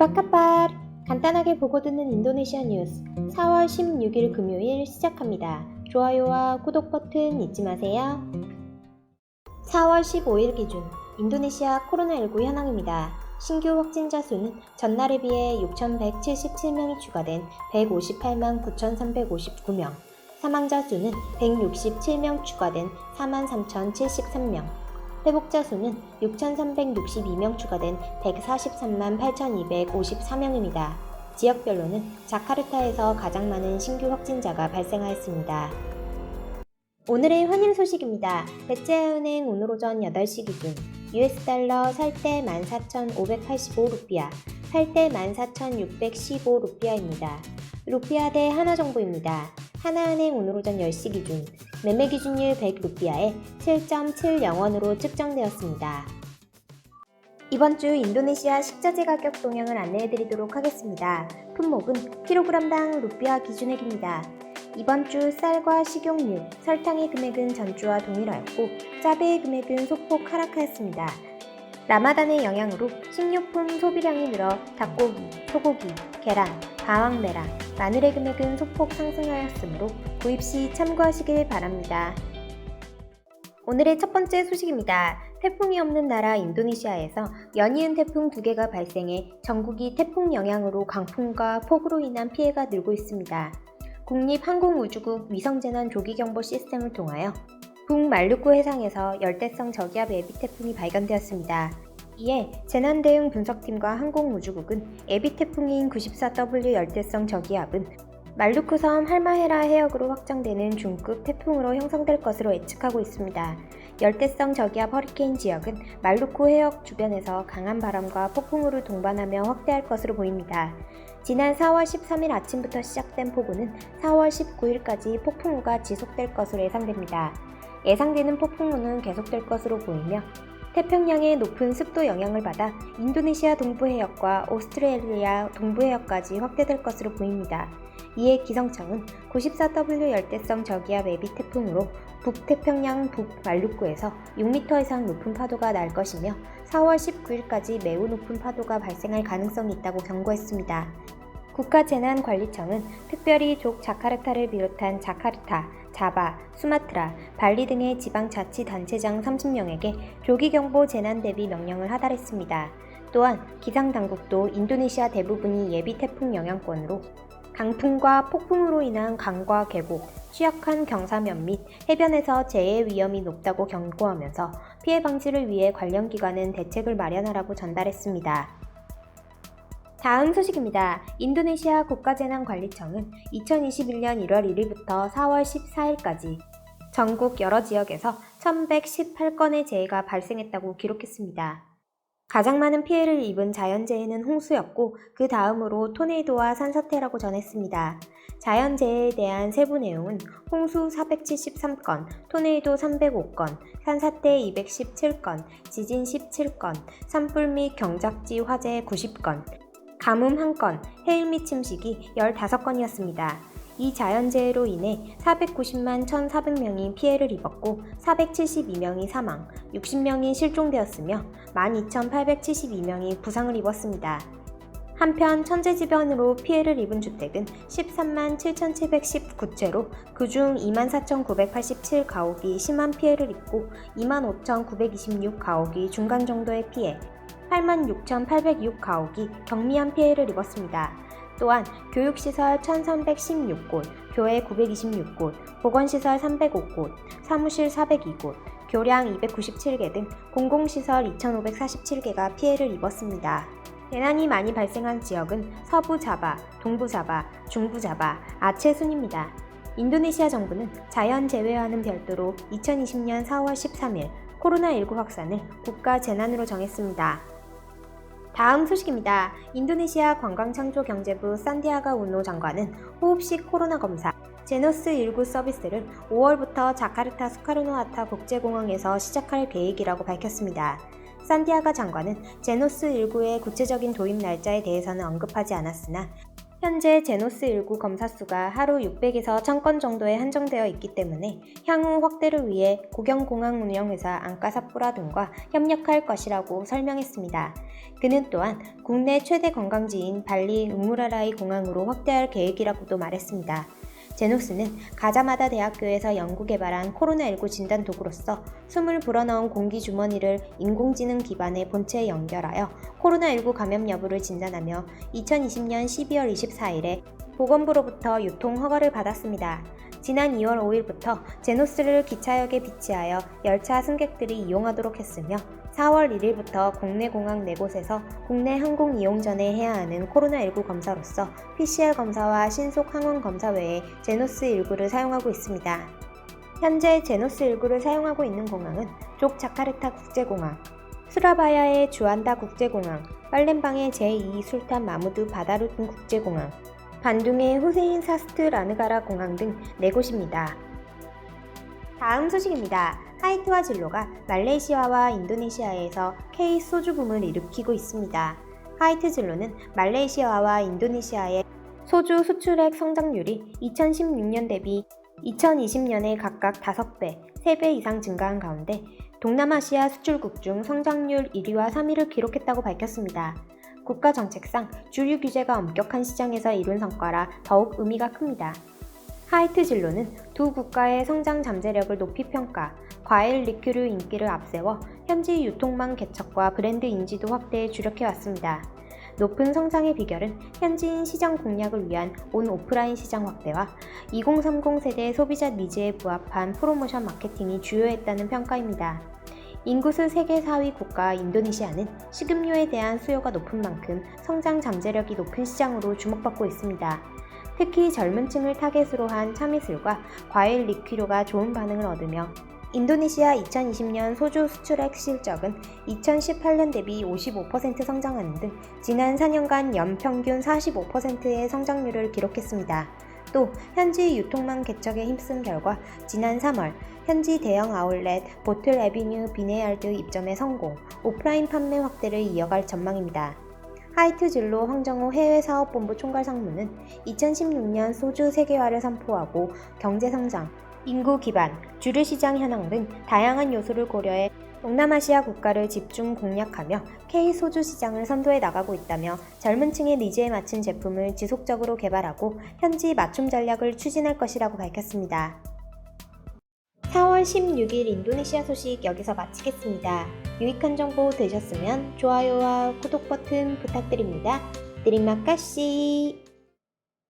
아빠카빠 간단하게 보고 듣는 인도네시아 뉴스 4월 16일 금요일 시작합니다. 좋아요와 구독 버튼 잊지 마세요. 4월 15일 기준 인도네시아 코로나19 현황입니다. 신규 확진자 수는 전날에 비해 6,177명이 추가된 158만 9,359명, 사망자 수는 167명 추가된 43,073명, 회복자 수는 6,362명 추가된 143만 8,254명입니다. 지역별로는 자카르타에서 가장 많은 신규 확진자가 발생하였습니다. 오늘의 환율 소식입니다. 배째은행 오늘 오전 8시 기준 US 달러 살 때 14,585 루피아, 팔 때 14,615 루피아입니다. 루피아 대 하나 정보입니다. 하나은행 오늘 오전 10시 기준 매매 기준율 100루피아에 7.70원으로 측정되었습니다. 이번 주 인도네시아 식자재 가격 동향을 안내해 드리도록 하겠습니다. 품목은 킬로그램당 루피아 기준액입니다. 이번 주 쌀과 식용유, 설탕의 금액은 전주와 동일하였고 짜배의 금액은 소폭 하락하였습니다. 라마단의 영향으로 식료품 소비량이 늘어 닭고기, 소고기, 계란, 방황배랑, 마늘의 금액은 소폭 상승하였으므로 구입 시 참고하시길 바랍니다. 오늘의 첫 번째 소식입니다. 태풍이 없는 나라 인도네시아에서 연이은 태풍 두 개가 발생해 전국이 태풍 영향으로 강풍과 폭우로 인한 피해가 늘고 있습니다. 국립항공우주국 위성재난 조기경보 시스템을 통하여 북말루쿠 해상에서 열대성 저기압 예비 태풍이 발견되었습니다. 이에 재난대응 분석팀과 항공우주국은 예비 태풍인 94W 열대성 저기압은 말루쿠 섬 할마헤라 해역으로 확장되는 중급 태풍으로 형성될 것으로 예측하고 있습니다. 열대성 저기압 허리케인 지역은 말루쿠 해역 주변에서 강한 바람과 폭풍우를 동반하며 확대할 것으로 보입니다. 지난 4월 13일 아침부터 시작된 폭우는 4월 19일까지 폭풍우가 지속될 것으로 예상됩니다. 예상되는 폭풍우는 계속될 것으로 보이며 태평양의 높은 습도 영향을 받아 인도네시아 동부 해역과 오스트레일리아 동부 해역까지 확대될 것으로 보입니다. 이에 기상청은 94W 열대성 저기압 예비 태풍으로 북태평양 북말루쿠에서 6m 이상 높은 파도가 날 것이며 4월 19일까지 매우 높은 파도가 발생할 가능성이 있다고 경고했습니다. 국가재난관리청은 특별히 족 자카르타를 비롯한 자카르타, 자바, 수마트라, 발리 등의 지방자치단체장 30명에게 조기경보 재난 대비 명령을 하달했습니다. 또한 기상당국도 인도네시아 대부분이 예비 태풍 영향권으로 강풍과 폭풍으로 인한 강과 계곡, 취약한 경사면 및 해변에서 재해 위험이 높다고 경고하면서 피해 방지를 위해 관련 기관은 대책을 마련하라고 전달했습니다. 다음 소식입니다. 인도네시아 국가재난관리청은 2021년 1월 1일부터 4월 14일까지 전국 여러 지역에서 1118건의 재해가 발생했다고 기록했습니다. 가장 많은 피해를 입은 자연재해는 홍수였고 그 다음으로 토네이도와 산사태라고 전했습니다. 자연재해에 대한 세부 내용은 홍수 473건, 토네이도 305건, 산사태 217건, 지진 17건, 산불 및 경작지 화재 90건, 가뭄 1건, 해일 및 침식이 15건이었습니다. 이 자연재해로 인해 490만 1,400명이 피해를 입었고 472명이 사망, 60명이 실종되었으며 12,872명이 부상을 입었습니다. 한편 천재지변으로 피해를 입은 주택은 13만 7,719채로 그중 2만 4,987가옥이 심한 피해를 입고 2만 5,926가옥이 중간 정도의 피해, 8만 6,806가옥이 경미한 피해를 입었습니다. 또한 교육시설 1,316곳, 교회 926곳, 보건시설 305곳, 사무실 402곳, 교량 297개 등 공공시설 2,547개가 피해를 입었습니다. 재난이 많이 발생한 지역은 서부 자바, 동부 자바, 중부 자바, 아체 순입니다. 인도네시아 정부는 자연 재해와는 별도로 2020년 4월 13일 코로나19 확산을 국가 재난으로 정했습니다. 다음 소식입니다. 인도네시아 관광창조경제부 산디아가 운노 장관은 호흡식 코로나 검사 제노스19 서비스를 5월부터 자카르타 수카르노하타 국제공항에서 시작할 계획이라고 밝혔습니다. 산디아가 장관은 제노스19의 구체적인 도입 날짜에 대해서는 언급하지 않았으나 현재 제노스 19 검사 수가 하루 600에서 1000건 정도에 한정되어 있기 때문에 향후 확대를 위해 고경공항 운영회사 안가사프라 등과 협력할 것이라고 설명했습니다. 그는 또한 국내 최대 관광지인 발리 응무라라이 공항으로 확대할 계획이라고도 말했습니다. 제노스는 가자마다 대학교에서 연구 개발한 코로나19 진단 도구로서 숨을 불어넣은 공기 주머니를 인공지능 기반의 본체에 연결하여 코로나19 감염 여부를 진단하며 2020년 12월 24일에 보건부로부터 유통 허가를 받았습니다. 지난 2월 5일부터 제노스를 기차역에 비치하여 열차 승객들이 이용하도록 했으며 4월 1일부터 국내 공항 4곳에서 국내 항공 이용 전에 해야 하는 코로나19 검사로서 PCR 검사와 신속 항원 검사 외에 제노스19를 사용하고 있습니다. 현재 제노스19를 사용하고 있는 공항은 족 자카르타 국제공항, 수라바야의 주안다 국제공항, 팔렘방의 제2 술탄 마무드 바다루튼 국제공항, 반둥의 후세인 사스트 라느가라 공항 등 4곳입니다. 다음 소식입니다. 하이트와 진로가 말레이시아와 인도네시아에서 K 소주 붐을 일으키고 있습니다. 하이트 진로는 말레이시아와 인도네시아의 소주 수출액 성장률이 2016년 대비 2020년에 각각 5배, 3배 이상 증가한 가운데 동남아시아 수출국 중 성장률 1위와 3위를 기록했다고 밝혔습니다. 국가 정책상 주류 규제가 엄격한 시장에서 이룬 성과라 더욱 의미가 큽니다. 하이트 진로는 두 국가의 성장 잠재력을 높이 평가, 과일 리큐르 인기를 앞세워 현지 유통망 개척과 브랜드 인지도 확대에 주력해왔습니다. 높은 성장의 비결은 현지인 시장 공략을 위한 온 오프라인 시장 확대와 2030 세대 소비자 니즈에 부합한 프로모션 마케팅이 주요했다는 평가입니다. 인구수 세계 4위 국가 인도네시아는 식음료에 대한 수요가 높은 만큼 성장 잠재력이 높은 시장으로 주목받고 있습니다. 특히 젊은 층을 타겟으로 한 참이슬과 과일 리퀴류가 좋은 반응을 얻으며 인도네시아 2020년 소주 수출액 실적은 2018년 대비 55% 성장하는 등 지난 4년간 연평균 45%의 성장률을 기록했습니다. 또 현지 유통망 개척에 힘쓴 결과 지난 3월 현지 대형 아울렛 보틀 에비뉴 비네알드 입점에 성공, 오프라인 판매 확대를 이어갈 전망입니다. 하이트 진로 황정호 해외사업본부 총괄 상무는 2016년 소주 세계화를 선포하고 경제 성장, 인구 기반, 주류 시장 현황 등 다양한 요소를 고려해 동남아시아 국가를 집중 공략하며 K 소주 시장을 선도해 나가고 있다며 젊은 층의 니즈에 맞춘 제품을 지속적으로 개발하고 현지 맞춤 전략을 추진할 것이라고 밝혔습니다. 4월 16일 인도네시아 소식 여기서 마치겠습니다. 유익한 정보 되셨으면 좋아요와 구독 버튼 부탁드립니다. 드림마카시